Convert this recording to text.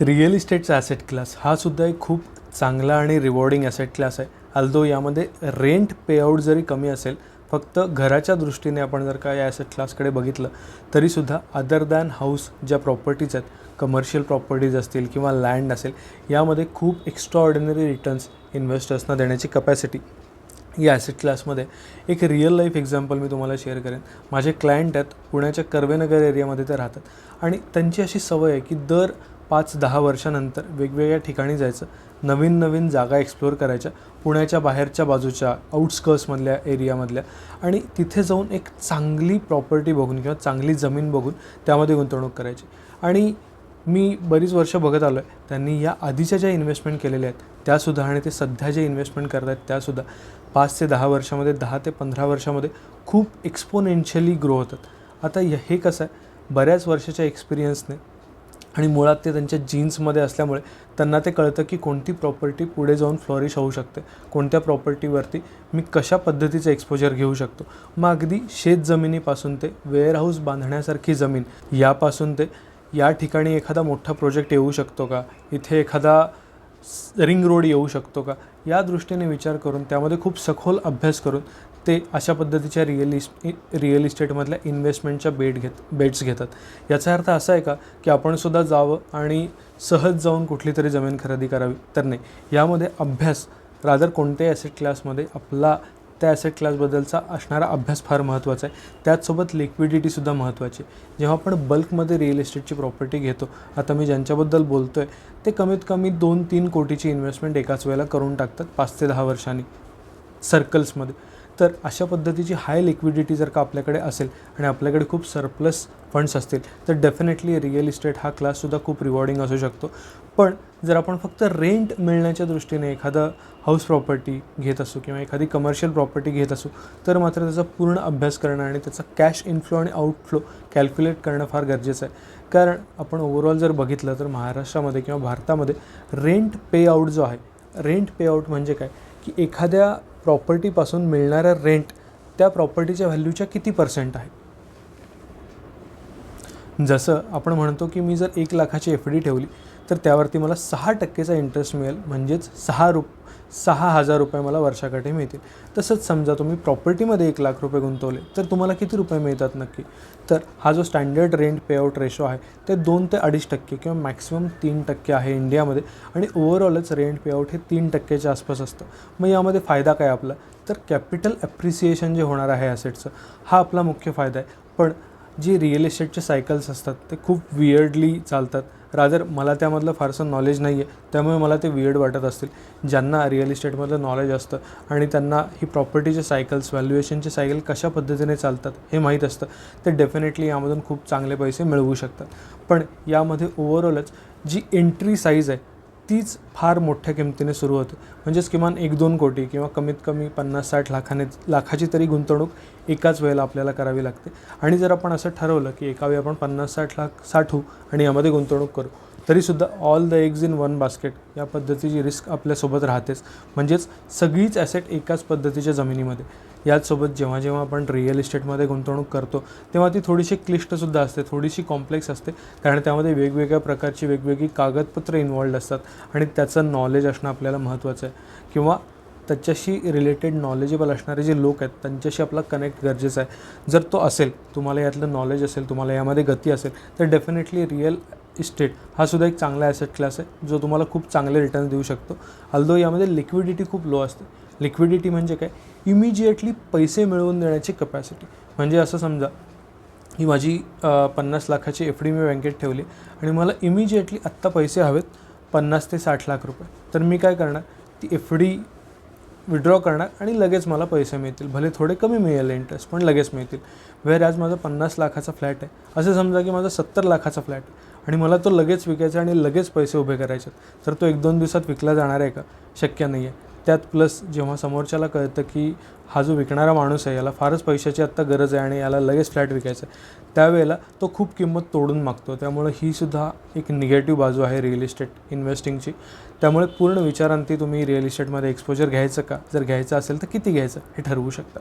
Real इस्टेटचा asset class हा सुद्धा एक खूप चांगला आणि रिवॉर्डिंग ॲसेट क्लास आहे. अल्दो यामध्ये रेंट पेआउट जरी कमी असेल फक्त घराच्या दृष्टीने आपण जर का या ॲसेट क्लासकडे बघितलं तरीसुद्धा अदर दॅन हाऊस ज्या प्रॉपर्टीज आहेत कमर्शियल प्रॉपर्टीज असतील किंवा लँड असेल यामध्ये खूप एक्स्ट्रा ऑर्डिनरी रिटर्न्स इन्व्हेस्टर्सना देण्याची कपॅसिटी या ॲसिड क्लासमध्ये एक रिअल लाईफ एक्झाम्पल मी तुम्हाला शेअर करेन. माझे क्लायंट आहेत पुण्याच्या कर्वेनगर एरियामध्ये ते राहतात. आणि त्यांची अशी सवय आहे की दर पाच दहा वर्षानंतर वेगवेगळ्या ठिकाणी जायचं नवीन नवीन जागा एक्सप्लोअर करायच्या पुण्याच्या बाहेरच्या बाजूच्या आउटस्कर्ट्समधल्या एरियामधल्या आणि तिथे जाऊन एक चांगली प्रॉपर्टी बघून किंवा चांगली जमीन बघून त्यामध्ये गुंतवणूक करायची. आणि मी बरीच वर्ष बघत आलो आहे त्यांनी या आधीच्या ज्या इन्व्हेस्टमेंट केलेल्या आहेत त्यासुद्धा आणि ते सध्या जे इन्व्हेस्टमेंट करत आहेत त्यासुद्धा पाच ते दहा वर्षामध्ये दहा ते पंधरा वर्षामध्ये खूप एक्सपोनेन्शियली ग्रो होतात. आता य- हे कसं आहे? बऱ्याच वर्षाच्या एक्सपिरियन्सने आणि मुळात ते त्यांच्या जीन्समध्ये असल्यामुळे त्यांना ते कळतं की कोणती प्रॉपर्टी पुढे जाऊन फ्लॉरिश होऊ शकते. कोणत्या प्रॉपर्टीवरती मी कशा पद्धतीचं एक्सपोजर घेऊ शकतो? मग अगदी शेत जमिनीपासून ते वेअरहाऊस बांधण्यासारखी जमीन यापासून ते या ठिकाणी एखादा मोठा प्रोजेक्ट येऊ शकतो का? इथे एखादा रिंग रोड येऊ शकतो का? या दृष्टीने विचार करून त्यामध्ये खूप सखोल अभ्यास करून ते अशा पद्धतीच्या रिअल इस रिअल इस्टेटमधल्या इन्व्हेस्टमेंटच्या बेट घेत बेट्स घेतात. याचा अर्थ असा आहे का की आपणसुद्धा जावं आणि सहज जाऊन कुठली तरी जमीन खरेदी करावी तर नाही. यामध्ये अभ्यास रादर कोणत्याही ॲसेट क्लासमध्ये आपला त्या ॲसेट क्लासबद्दलचा असणारा अभ्यास फार महत्त्वाचा आहे. त्याचसोबत लिक्विडिटीसुद्धा महत्त्वाची आहे. जेव्हा आपण बल्कमध्ये रिअल इस्टेटची प्रॉपर्टी घेतो आता मी ज्यांच्याबद्दल बोलतो आहे ते कमीत कमी दोन तीन कोटीची इन्व्हेस्टमेंट एकाच वेळेला करून टाकतात पाच ते दहा वर्षांनी. सर्कल्समध्ये तर अशा पद्धतीची हाय लिक्विडिटी जर का आपल्याकडे असेल आणि आपल्याकडे खूप सरप्लस फंड्स असतील तर डेफिनेटली रिअल इस्टेट हा क्लाससुद्धा खूप रिवॉर्डिंग असू शकतो. पण जर आपण फक्त रेंट मिळण्याच्या दृष्टीने एखादं हाऊस प्रॉपर्टी घेत असू किंवा एखादी कमर्शियल प्रॉपर्टी घेत असू तर मात्र त्याचा पूर्ण अभ्यास करणं आणि त्याचा कॅश इनफ्लो आणि आउटफ्लो कॅल्क्युलेट करणं फार गरजेचं आहे. कारण आपण ओव्हरऑल जर बघितलं तर महाराष्ट्रामध्ये किंवा भारतामध्ये रेंट पे आउट जो आहे रेंट पे आउट म्हणजे काय? की एखाद्या प्रॉपर्टीपासून मिळणारा रेंट त्या प्रॉपर्टीच्या व्हॅल्यूच्या किती पर्सेंट आहे? जसं आपण म्हणतो की मी जर एक लाखाची एफ डी ठेवली तर त्यावरती मला सहा टक्केचा इंटरेस्ट मिळेल म्हणजेच सहा रुप सहा हजार रुपये मला वर्षाकाठी मिळतील. तसंच समजा तुम्ही प्रॉपर्टीमध्ये एक लाख रुपये गुंतवले तर तुम्हाला किती रुपये मिळतात नक्की? तर हा जो स्टँडर्ड रेंट पेआउट रेशो आहे ते दोन ते अडीच टक्के किंवा मॅक्सिमम तीन टक्के आहे इंडियामध्ये आणि ओव्हरऑलच रेंट पेआउट हे तीन टक्क्याच्या आसपास असतं. मग यामध्ये फायदा काय आपला? तर कॅपिटल ॲप्रिसिएशन जे होणार आहे ॲसेटचं हा आपला मुख्य फायदा आहे. पण जी रिअल इस्टेटचे सायकल्स असतात ते खूप वियर्डली चालतात. रादर मला त्यामधलं फारसं नॉलेज नाही आहे त्यामुळे मला ते वियर्ड वाटत असतील. ज्यांना रिअल इस्टेटमधलं नॉलेज असतं आणि त्यांना ही प्रॉपर्टीचे सायकल्स व्हॅल्युएशनचे सायकल कशा पद्धतीने चालतात हे माहीत असतं ते डेफिनेटली यामधून खूप चांगले पैसे मिळवू शकतात. पण यामध्ये ओव्हरऑलच जी एंट्री साईज आहे तीच फार मोठ्या किमतीने सुरू होते. म्हणजेच किमान एक दोन कोटी किंवा कमीत कमी पन्नास साठ लाखाने लाखाची तरी गुंतवणूक एकाच वेळेला आपल्याला करावी लागते. आणि जर आपण असं ठरवलं की एका वेळी आपण पन्नास साठ लाख साठवू आणि यामध्ये गुंतवणूक करू तरीसुद्धा all the eggs in one basket या पद्धतीची रिस्क आपल्यासोबत राहतेच. म्हणजेच सगळीच ॲसेट एकाच पद्धतीच्या जमिनीमध्ये. याचसोबत जेव्हा जेव्हा आपण रिअल इस्टेटमध्ये गुंतवणूक करतो तेव्हा ती थोडीशी क्लिष्टसुद्धा असते थोडीशी कॉम्प्लेक्स असते. कारण त्यामध्ये वेगवेगळ्या प्रकारची वेगवेगळी कागदपत्रं इन्वॉल्ड असतात आणि त्याचं नॉलेज असणं आपल्याला महत्त्वाचं आहे. किंवा त्याच्याशी रिलेटेड नॉलेजेबल असणारे जे लोक आहेत त्यांच्याशी आपला कनेक्ट गरजेचं आहे. जर तो असेल तुम्हाला यातलं नॉलेज असेल तुम्हाला यामध्ये गती असेल तर डेफिनेटली रिअल इस्टेट हा सुद्धा एक चांगला ॲसेट क्लास आहे जो तुम्हाला खूप चांगले रिटर्न देऊ शकतो. अल्दो यामध्ये लिक्विडिटी खूप लो असते लिक्विडिटी म्हणजे काय? इमिजिएटली पैसे मिळवून देण्याची कपॅसिटी म्हणजे असं समजा ही माझी पन्नास लाखाची एफ डी मी बँकेत ठेवली आणि मला इमिजिएटली आत्ता पैसे हवेत पन्नास ते साठ लाख रुपये. तर मी काय करणार? ती एफ डी विड्रॉ करणार आणि लगेच मला पैसे मिळतील. भले थोडे कमी मिळेल इंटरेस्ट पण लगेच मिळतील. वेर आज माझा पन्नास लाखाचा फ्लॅट आहे. असं समजा की माझा सत्तर लाखाचा फ्लॅट आहे. आणि मला तो लगेच विकायचा आणि लगेच पैसे उभे करायचे आहेत. तर तो एक दोन दिवसात विकला जाणार आहे का? शक्य नाही आहे त्यात प्लस जेव्हा समोरच्याला कळतं की हा जो विकणारा माणूस आहे याला फारच पैशाची आत्ता गरज आहे आणि याला लगेच फ्लॅट विकायचं आहे त्यावेळेला तो खूप किंमत तोडून मागतो. त्यामुळे ही सुद्धा एक निगेटिव्ह बाजू आहे रिअल इस्टेट इन्व्हेस्टिंगची त्यामुळे पूर्ण विचारांती तुम्ही रिअल इस्टेटमध्ये एक्सपोजर घ्यायचं का? जर घ्यायचं असेल तर किती घ्यायचं हे ठरवू शकता.